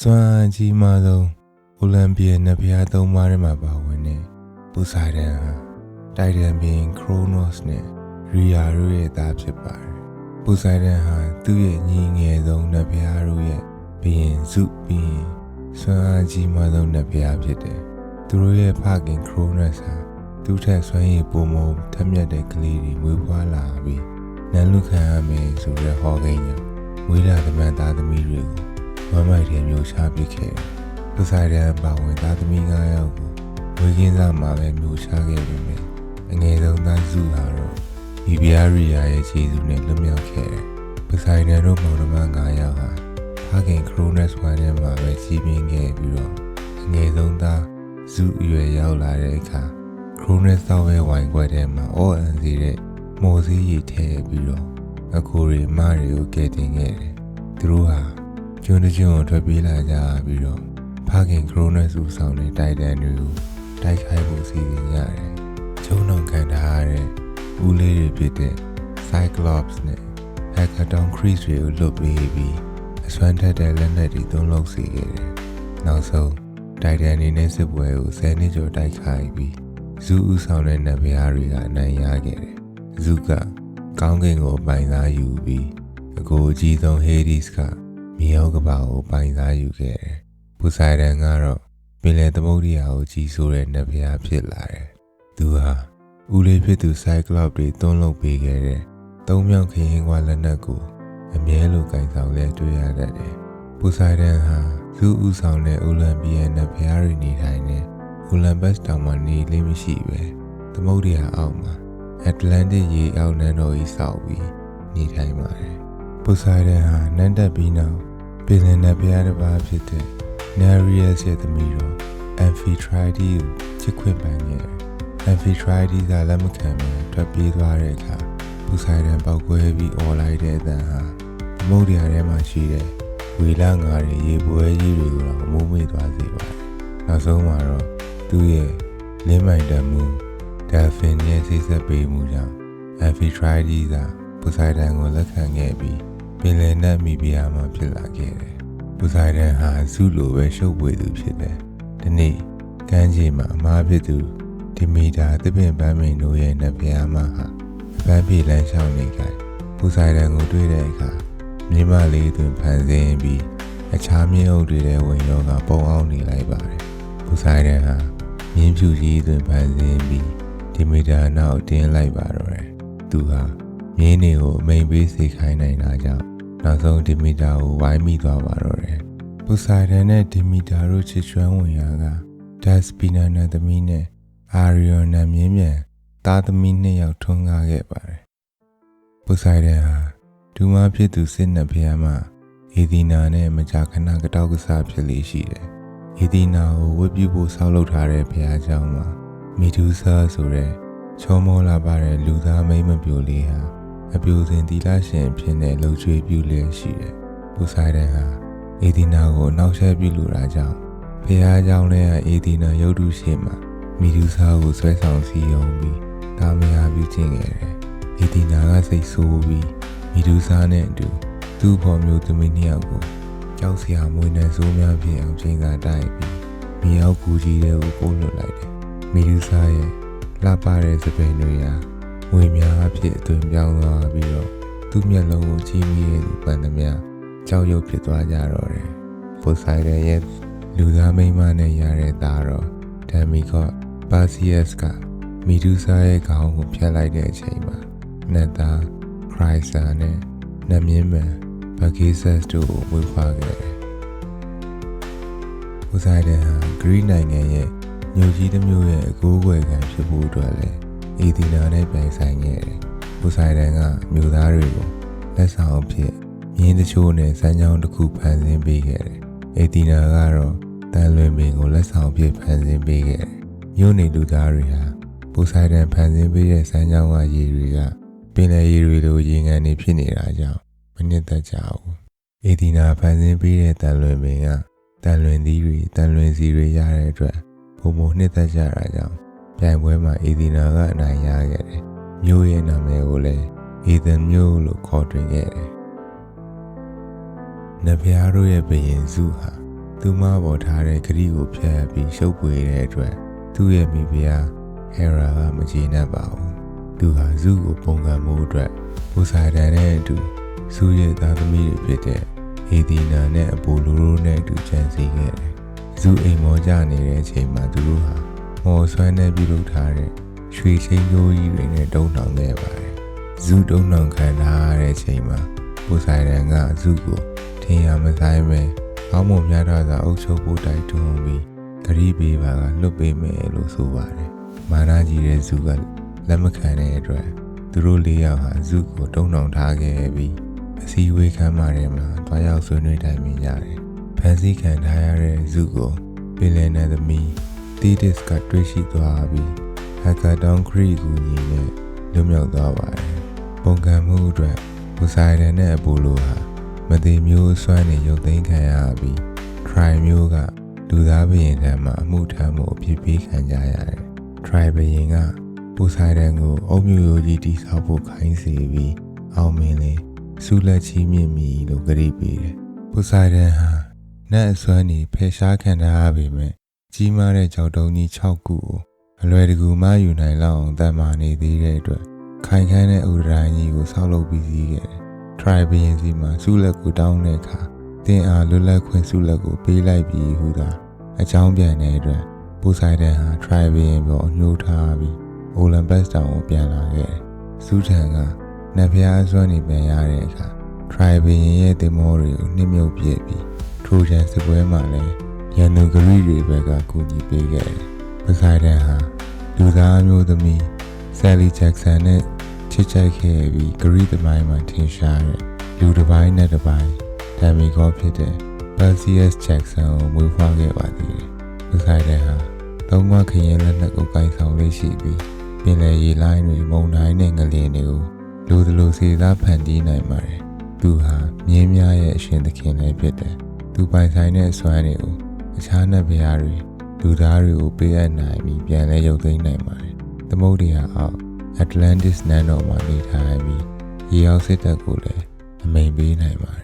စွမ်းအားကြီးမားဆုံးအိုလံပီယာနဗျာသုံးပါးထဲမှာပါဝင်တဲ့ပူဆိုင်ဒန်ဟာတိုက်တန်ဘင်ခရိုနော့စ်နဲ့ရီယာတို့ရဲ့သားဖြစ်ပါတယ်ပူဆိုင်ဒန်ဟာသူ့ရဲ့ညီငယ်ဆုံးနဗျာတို့ရဲ့ဘရင်စုပြီးရင်စွမ်းအားကြီးမားဆုံးနဗျာဖြစ်တယ်သူတို့ရဲ့ဖခင်ခရိုနော့စ်ဟာသူ့ထက်စွမ်းရည်ပုံမထက်မြက်တဲ့ကလေးတွေမွေးဖွားလာပြီးနန်းလူခံရမယ်ဆိုတဲ့ဟောကိန်းကြောင့်မွေးလာသမန်သားသမီးတွေကို မမိုက်တဲ့မျိုးချပစ်ခဲ့တယ်။ပဆိုင်ဒန်ပါဝင်သားသမီး9ယောက်ကိုဝေကင်းစားမှာပဲမျိုးချခဲ့ပြီမယ်။အငယ်ဆုံးသားစုဟာတော့ဘီဘီယာရီယာရဲ့ခြေစုနဲ့လွတ်မြောက်ခဲ့တယ်။ပဆိုင်ဒန်တို့မောင်နှမ9ယောက်ဟာဖခင်ခရိုနက်စ်ဝိုင်းထဲမှာပဲကြီးပြင်းခဲ့ပြီးတော့အငယ်ဆုံးသားစုအရွယ်ရောက်လာတဲ့အခါခရိုနက်စ်သောက်ရဲ့ဝိုင်ခွက်ထဲမှာအော်အန်စီတဲ့မော်စည်းရည်ထည့်ပြီးတော့အကိုရီမတွေကိုကဲတင်ခဲ့တယ်။သူတို့ဟာ ကျွန်းတကျွန်းကိုထွက်ပြေးလာကြပြီးတော့ဖခင်ခရိုနက်စ်ဦးဆောင်တဲ့တိုက်တန်တွေကိုတိုက်ခိုက်ဖို့စီစဉ်ကြတယ်။ကျုံတော်ခံထားရတဲ့ဦးလေးတွေဖြစ်တဲ့ Cyclops နဲ့ Hackathon Chris တွေကိုလွတ်ပေးပြီးအစွမ်းထက်တဲ့လက်နက်တွေသုံးလုပ်စီခဲ့တယ်။နောက်ဆုံးတိုက်တန်တွေနဲ့စစ်ပွဲကို10နှစ်ကျော်တိုက်ခိုက်ပြီးဇူးဦးဆောင်တဲ့နတ်ဘုရားတွေကအနိုင်ရခဲ့တယ်။ဇူးကကောင်းကင်ကိုပိုင်စားယူပြီးအကိုအကြီးဆုံး Hades က မြေအောက်ကဘာကိုပိုင်စားယူခဲ့တယ်။ပူဆိုင်ဒန်ကတော့ပင်လယ်သမုဒ္ဒရာကိုကြီးစိုးတဲ့နတ်ဘုရားဖြစ်လာတယ်။သူဟာဦးလေးဖြစ်သူ Cyclops တွေတွန်းလုပ်ပေးခဲ့တဲ့သုံးမြောက်ခရင်ကွာလက်နက်ကိုအမြဲလိုကင်ဆောင်လဲတွေ့ရတတ်တယ်။ပူဆိုင်ဒန်ဟာဇူးဦးဆောင်တဲ့အိုလံပီယံနတ်ဘုရားတွေနေထိုင်တဲ့အိုလံဘတ်တောင်မှာနေလေးမရှိပဲသမုဒ္ဒရာအောက်မှာအတ္တလန်တစ်ရေအောက်နန်းတော်ကြီးဆောက်ပြီးနေထိုင်ပါတယ်။ ပူဆိုင်ဒန်ဟာနန်းတက်ပြီးနောက်ပင်လယ်နတ်ဘုရားတစ်ပါးဖြစ်တဲ့ Nereus ရဲ့သမီးတော် Amphitrite ကိုချစ်ခွင့်ပန်ခဲ့တယ်။ Amphitrite ကလက်မခံဘဲထွက်ပြေးသွားတဲ့အခါပူဆိုင်ဒန်ပေါက်ကွဲပြီးអော်လိုက်တဲ့အတန်ဟာသမုဒ္ဒရာထဲမှာရှိတဲ့ဝေလာငါတွေရေပွဲကြီးတွေကိုတော့အမိုးမေ့သွားစေပါတယ်။နောက်ဆုံးမှာတော့သူ့ရဲ့လင်းမိုင်တမှု Dolphin ရဲ့စိတ်ဆက်ပေးမှုကြောင့် Amphitrite ကပူဆိုင်ဒန်ကိုလက်ခံခဲ့ပြီးပ င်လယ်နတ်မိဖုရားမှာဖြစ်လာခဲ့တယ်။ပူဆိုင်ဒန်ဟာဇုလိုပဲရှုပ်ပွေသူဖြစ်တယ်။ဒီနေ့ကမ်းခြေမှာအမားဖြစ်သူဒီမီတာတပင်ပန်းမင်တို့ရဲ့နတ်ဘုရားမှာဟာပန်းပြေလန်းချောင်းနေကြပူဆိုင်ဒန်ကိုတွေ့တဲ့အခါမြမလေးတွင်ဖန်ဆင်းပြီးအခြားမြင်းအုပ်တွေထဲဝင်ရောကပုံအောင်နေလိုက်ပါတယ်။ပူဆိုင်ဒန်ဟာမြင်းဖြူကြီးတွင်ဖန်ဆင်းပြီးဒီမီတာနောက်တင်းလိုက်ပါတော့တယ်။သူဟာမြင်းတွေကိုအမိန်ပေးစေခိုင်းနိုင်တာကြောင့် နောက်ဆုံးဒီမီတာကိုဝိုင်းမိသွားပါတော့တယ်။ပူဆိုင်ဒန်နဲ့ဒီမီတာတို့ချစ်ချွမ်းဝင်ရာကဒက်စပီနာနဲ့သမီးနဲ့အာရီယွန်နဲ့မြင်းမြန်သားသမီးနှစ်ယောက်ထွန်းကားခဲ့ပါတယ်။ပူဆိုင်ဒန်ဟာဒူမဖြစ်သူစစ်နှစ်ဖျားမှာအေဒီနာနဲ့မကြာခဏကတောက်ကစားဖြစ်လေရှိတယ်။အေဒီနာကိုဝတ်ပြုဖို့ဆောက်လုပ်ထားတဲ့ဖျားเจ้าမှာမီဒူဆာဆိုတဲ့ချောမောလာပါတဲ့လူသားမိမ့်မပြိုလေးဟာ အပြိုစင်တီလာရှင်ဖြစ်တဲ့လှုပ်ချွေပြုလျက်ရှိတယ်။ပူဆိုင်ဒန်ဟာအေဒီနာကိုနှောက်ယှက်ပြုလိုတာကြောင့်ဖះเจ้าနဲ့အေဒီနာရုပ်တုရှိမှာမီဒူဆာကိုဆွဲဆောင်စီယုံပြီးတာမယာပြုခြင်းခဲ့တယ်။အေဒီနာကစိတ်ဆိုးပြီးမီဒူဆာနဲ့အတူသူ့ဖော်မျိုးသမီးနှစ်ယောက်ကိုကြောက်စရာမွေးနဲ့ဆိုးများဖြစ်အောင်ချိန်သာတိုက်ပြီးမြေအောက်ကူကြီးတွေကိုပို့လွတ်လိုက်တယ်။မီဒူဆာရဲ့လှပတဲ့စပင်တွေဟာ ငွေများအဖြစ်အသွင်ပြောင်းသွားပြီးတော့သူ့မျက်လုံးကိုကြည့်မိတဲ့သူပန်သမျှကြောက်ရွံ့ဖြစ်သွားကြတော့တယ်။ပိုဆိုင်ဒန်ရဲ့လူသားမိန်းမနဲ့ရတဲ့သားတော့ဒမ်မီကော့ပါစီယက်စ်ကမီဒူဆာရဲ့ခေါင်းကိုဖျက်လိုက်တဲ့အချိန်မှာနတ်သားခရိုင်ဆာနဲ့နတ်မြင်းမန်ဘဂေးဆက်တို့ကိုဝေဖွာခဲ့တယ်။ပိုဆိုင်ဒန်ဟာဂရိနိုင်ငံရဲ့မြို့ကြီးတစ်မြို့ရဲ့အကိုးအကွယ်ခံဖြစ်ဖို့အတွက်လည်း အေဒီနာနဲ့ပြိုင်ဆိုင်ခဲ့တယ်။ပူဆိုင်ဒန်ကမြို့သားတွေကိုလက်ဆောင်အဖြစ်မြင်းတချို့နဲ့စမ်းချောင်းတစ်ခုဖန်ဆင်းပေးခဲ့တယ်။အေဒီနာကတော့တန်လွင်ပင်ကိုလက်ဆောင်အဖြစ်ဖန်ဆင်းပေးခဲ့တယ်။မြို့နေလူသားတွေဟာပူဆိုင်ဒန်ဖန်ဆင်းပေးတဲ့စမ်းချောင်းကရေတွေကပင်လယ်ရေတွေလိုရေငန်နေဖြစ်နေတာကြောင့်မနစ်သက်ကြဘူး။အေဒီနာဖန်ဆင်းပေးတဲ့တန်လွင်ပင်ကတန်လွင်သီးတွေတန်လွင်စီတွေရတဲ့အတွက်ပုံမနှစ်သက်ကြတာကြောင့် ပြိုင်ပွဲမှာအေဒီနာကအနိုင်ရခဲ့တယ်။မျိုးရဲ့နာမည်ကိုလည်းအေဒန်မျိုးလို့ခေါ်တွင်ခဲ့တယ်။နဗျားတို့ရဲ့ဘရင်စုဟာသူမပေါ်ထားတဲ့ဂရီကိုဖျက်ပြီးရှုပ်ပွေတဲ့အတွက်သူ့ရဲ့မိဖုရားဟေရာကမကျေနပ်ပါဘူးသူဟာဇုကိုပုံကံမှုအတွက်ပူစာဒန်နဲ့အတူဇုရဲ့သားသမီးတွေဖြစ်တဲ့အေဒီနာနဲ့အပိုလိုတို့နဲ့အတူကြံစည်ခဲ့တယ်ဇုအိမ်မောကြနေတဲ့အချိန်မှာသူတို့ဟာ မော်ဆွမ်းနဲ့ပြုလုပ်ထားတဲ့ရွှေချင်းရိုးကြီးတွေနဲ့တုံးထောင်ခဲ့ပါတယ်ဇုတုံးထောင်ခံထားတဲ့အချိန်မှာပူစာဒန်ကဇုကိုထင်ရမဆိုင်ပဲကောင်းမွန်များတော့သာအုပ်ချုပ်ဖို့တိုက်တွန်းပြီးဂရီးပေးပါကလွတ်ပေးမယ်လို့ဆိုပါတယ်။မာနာကြီးတဲ့ဇူကလက်မခံတဲ့အတွက်သူတို့လေးယောက်ဟာဇူကိုတုံနှောင်ထားခဲ့ပြီးအစည်းအဝေးခန်းမထဲမှာတွားရောက်ဆွေးနွေးတိုင်ပင်ကြတယ်။ဖန်ဆီးခံထားရတဲ့ဇူကိုပင်လယ်နယ်သမီး တီဒစ်ကတွေ့ရှိသွားပြီးဟက်ကာတောင်ခရီကူညီနဲ့လွတ်မြောက်သွားပါတယ်။ပုံကံမှုအတွက်ပူဆိုင်ဒန်နဲ့အပူလိုဟာမသေးမျိုးစွမ်းနေရုပ်သိမ်းခံရပြီး try မျိုးကလူသားဘရင်ထံမှအမှုထမ်းမှုအဖြစ်ပေးခံကြရတယ်။ try ဘရင်ကပူဆိုင်ဒန်ကိုအုံမျိုးရိုးကြီးတိဆောက်ဖို့ခိုင်းစေပြီးအောင်မင်းလေးစူလက်ချီမြင့်မီလို့ကြိပေးတယ်။ပူဆိုင်ဒန်ဟာနတ်အစွမ်းနေဖယ်ရှားခံထားရပေမဲ့ ကြီးမားတဲ့ကြောက်တုံးကြီး6ခုကိုအလွယ်တကူမယူနိုင်လောက်အောင်တန်မာနေသေးတဲ့အတွက်ခိုင်ခန့်တဲ့ဥဒရာကြီးကိုဆောက်လုပ်ပြီးစီးခဲ့တယ်။ try ဘရင်စီမှာစူလက်ကိုတောင်းတဲ့အခါတင်အားလွတ်လပ်ခွင့်စုလက်ကိုပေးလိုက်ပြီးဟူသာအကြောင်းပြန်တဲ့အတွက်ပူဆိုင်ဒန်ဟာ try ဘရင်ပေါ်ညှိုးထားပြီးအိုလံပတ်စ်တောင်ကိုပြန်လာခဲ့တယ်။စူးထန်ကနတ်ဖျားအစွမ်းနေပြန်ရတဲ့အခါ try ဘရင်ရဲ့တင်မောတွေကိုနှိမ့်မြုပ်ပြစ်ပြီးထရိုဂျန်စစ်ပွဲမှာလည်း ရန်သူဂရိတွေဘက်ကကူညီပေးခဲ့တယ်။ပူဆိုင်ဒန်ဟာလူသားမျိုးသမီးဆယ်လီဂျက်ဆန်နဲ့ချစ်ချိုက်ခဲ့ပြီးဂရိသမိုင်းမှာထင်ရှားတဲ့လူတစ်ပိုင်းနဲ့တစ်ပိုင်းဒမ်မီကောဖြစ်တဲ့ Perseus Jackson ကိုမွေးဖွားခဲ့ပါသေးတယ်။ဒီဆိုင်တဲ့ဟာသုံးခွခရင်လက်နက်ကိုကင်ဆောင်လေးရှိပြီးပင်လယ်ရေလိုင်းတွေမုန်တိုင်းနဲ့ငလျင်တွေကိုလူသလိုစေသားဖန်တီးနိုင်ပါတယ်။သူဟာမြင်းများရဲ့အရှင်သခင်လည်းဖြစ်တယ်။သူပိုင်ဆိုင်တဲ့အစွမ်းတွေကို အခြားနတ်ဘုရားတွေလူသားတွေကိုပေးအပ်နိုင်ပြီးပြန်လဲရုပ်သိမ်းနိုင်ပါတယ်။သမုဒ္ဒရာအောက် Atlantis နန်းတော်မှာနေထိုင်ပြီးရေအောက်စစ်တပ်ကိုလည်းအမိန်ပေးနိုင်ပါတယ်